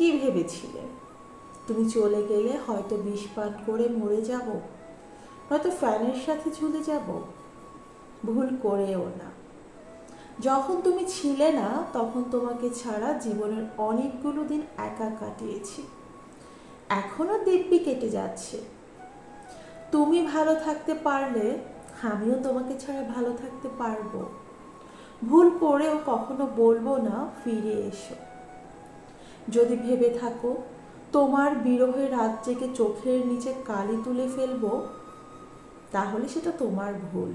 কি ভেবেছিলে? তুমি চলে গেলে হয়তো বিষ পান করে মরে যাব, নয়তো ফ্যানের সাথে ঝুলে যাব। ভুল করেও না। যখন তুমি ছিলে না, তখন তোমাকে ছাড়া জীবনের অনেকগুলো দিন একা কাটিয়েছি। এখনও দিব্যি কেটে যাচ্ছে। তুমি ভালো থাকতে পারলে, আমিও তোমাকে ছাড়া ভালো থাকতে পারব। ভুল করেও কখনো বলব না, ফিরে এসো। যদি ভেবে থাকো, তোমার বিরহে রাত জেগে চোখের নিচে কালি তুলে ফেলব, তাহলে সেটা তোমার ভুল।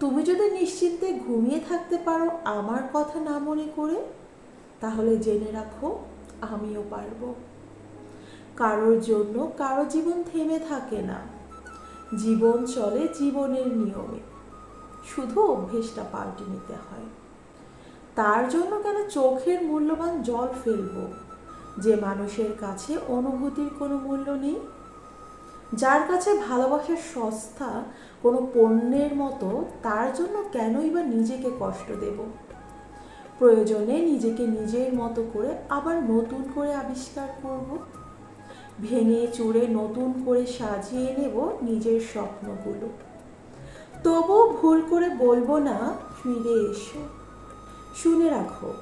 তুমি যদি নিশ্চিন্তে ঘুমিয়ে থাকতে পারো আমার কথা না মনে করে, তাহলে জেনে রাখো আমিও পারব। কারোর জন্য কারও জীবন থেমে থাকে না। জীবন চলে জীবনের নিয়মে। শুধু অভ্যেসটা পাল্টে নিতে হয়। তার জন্য কেন চোখের মূল্যবান জল ফেলব? যে মানুষের কাছে অনুভূতির কোনো মূল্য নেই? যার কাছে ভালোবাসার সস্তা কোনো পণ্যের মতো, তার জন্য কেনই বা নিজেকে কষ্ট দেব? প্রয়োজনে নিজেকে নিজের মতো করে আবার নতুন করে আবিষ্কার করব? ভেঙে চুড়ে নতুন করে সাজিয়ে নেব নিজের স্বপ্নগুলো? তবু ভুল করে বলব না, ফিরে এসো। শুনে রাখো,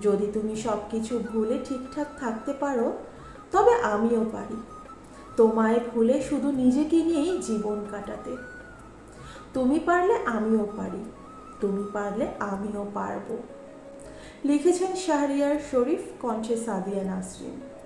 যদি তুমি সব কিছু ভুলে ঠিকঠাক থাকতে পারো, তবে আমিও পারি। তোমায় ভুলে শুধু নিজেকে নিয়েই জীবন কাটাতে। তুমি পারলে আমিও পারি, তুমি পারলে আমিও পারব। লিখেছেন শাহরিয়ার শরীফ, কণ্ঠে সাদিয়া নাসরিন।